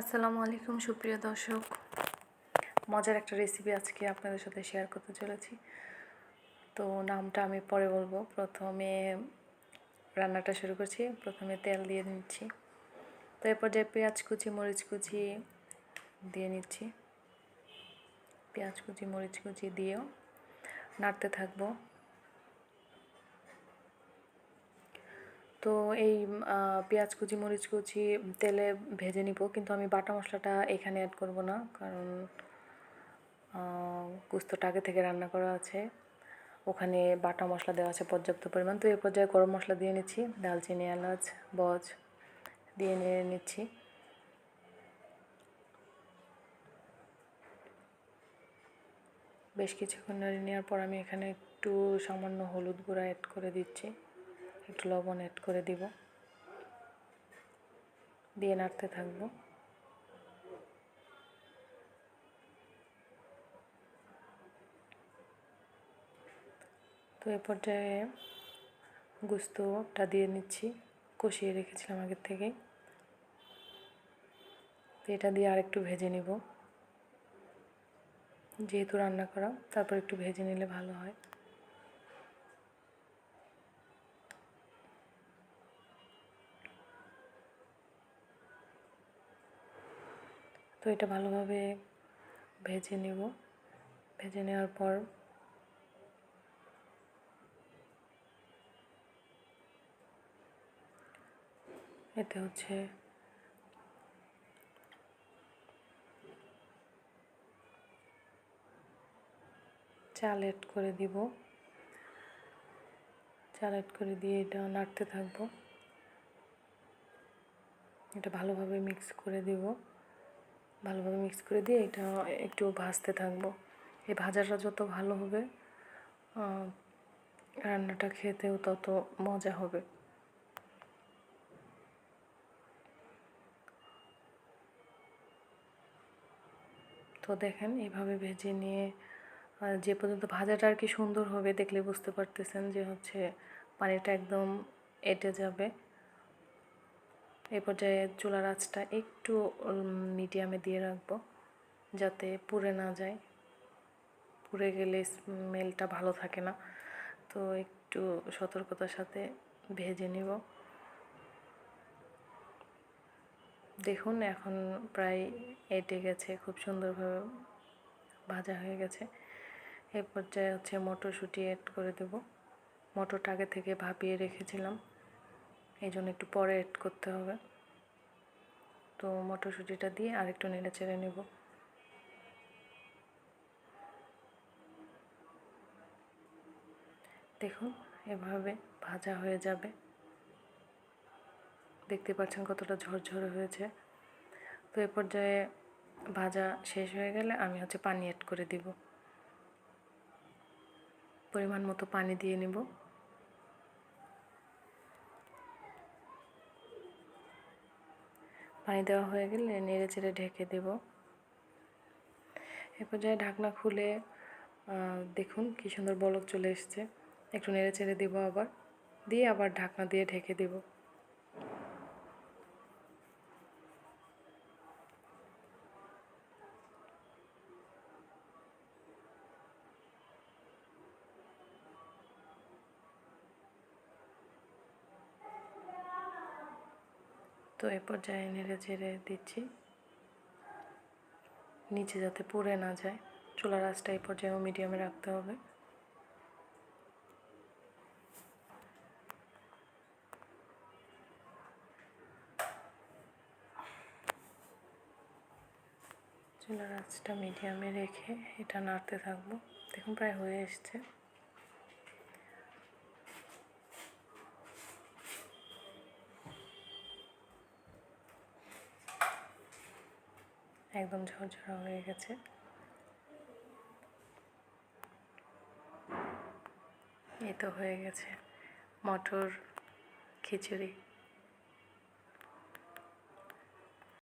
আসসালামু আলাইকুম, সুপ্রিয় দর্শক। মজার একটা রেসিপি আজকে আপনাদের সাথে শেয়ার করতে চলেছি। তো নামটা আমি পরে বলব। প্রথমে রান্নাটা শুরু করছি। প্রথমে তেল দিয়ে নিচ্ছি। তো এরপর যে পেঁয়াজ কুচি, মরিচ কুচি দিয়ে নিচ্ছি। পেঁয়াজ কুচি, মরিচ কুচি দিয়েও নাড়তে থাকব। তো এই পেঁয়াজ কুচি, মরিচ কুচি তেলে ভেজে নিব, কিন্তু আমি বাটা মশলাটা এখানে অ্যাড করব না, কারণ কুস্তটা আগে থেকে রান্না করা আছে। ওখানে বাটা মশলা দেওয়া আছে পর্যাপ্ত পরিমাণ, তো এই পর্যায়ে গরম মশলা দিয়ে নিচ্ছি, দালচিনি, এলাচ, বজ দিয়ে নিয়ে নিচ্ছি। বেশ কিছুক্ষণ নেওয়ার পর আমি এখানে একটু সামান্য হলুদ গুঁড়া অ্যাড করে দিচ্ছি। একটু লবণ অ্যাড করে দিব। দিয়ে নাড়তে থাকব। তো এ পর্যায়ে গুস্তটা দিয়ে নিচ্ছি। কষিয়ে রেখেছিলাম আগের থেকেই। তো এটা দিয়ে আর একটু ভেজে নিব। যেহেতু রান্না করা, তারপর একটু ভেজে নিলে ভালো হয়। তো এটা ভালোভাবে ভেজে নেব। ভেজে নেওয়ার পর এতে হচ্ছে চাল এড করে দিব। চাল এড করে দিয়ে এটা নাড়তে থাকব। এটা ভালোভাবে মিক্স করে দিব। ভালোভাবে মিক্স করে দিয়ে এটা একটু ভাজতে থাকব। এই ভাজাটা যত ভালো হবে রান্নাটা খেতেও তত মজা হবে। তো দেখেন এইভাবে ভেজে নিয়ে যে পর্যন্ত ভাজাটা আর কি সুন্দর হবে দেখলে বুঝতে পারতেছেন যে হচ্ছে পানিটা একদম এটে যাবে। এই পর্যায়ে চুলার আঁচটা একটু মিডিয়ামে দিয়ে রাখব, যাতে পুড়ে না যায়। পুড়ে গেলে স্মেলটা ভালো থাকে না। তো একটু সতর্কতার সাথে ভেজে নিব। দেখুন, এখন প্রায় এটে গেছে, খুব সুন্দরভাবে ভাজা হয়ে গেছে। এই পর্যায়ে হচ্ছে মটরশুঁটি অ্যাড করে দেব। মটরটা আগে থেকে ভাপিয়ে রেখেছিলাম। এই জন্য একটু পরে অ্যাড করতে হবে। তো মটরশুঁটিটা দিয়ে আর একটু নেড়ে চেড়ে নেব। দেখুন, এভাবে ভাজা হয়ে যাবে। দেখতে পাচ্ছেন কতটা ঝরঝরে হয়েছে। তো এ পর্যায়ে ভাজা শেষ হয়ে গেলে আমি হচ্ছে পানি অ্যাড করে দিব। পরিমাণ মতো পানি দিয়ে নিব। পানি দেওয়া হয়ে গেলে নেড়ে চেড়ে ঢেকে দেব। এ পর্যায়ে ঢাকনা খুলে দেখুন কি সুন্দর বলক চলে এসছে। একটু নেড়ে চেড়ে দেবো আবার। দিয়ে আবার ঢাকনা দিয়ে ঢেকে দেবো। তো এ পর্যায়ে নেড়ে চেড়ে দিচ্ছি। নিচে যাতে পুড়ে না যায়। চুলার আঁচটা এই পর্যায়েও মিডিয়ামে রাখতে হবে। চুলার আঁচটা মিডিয়ামে রেখে এটা নাড়তে থাকব। দেখুন, প্রায় হয়ে এসছে। একদম ঝরঝরা হয়ে গেছে। এই তো হয়ে গেছে মটর খিচুড়ি।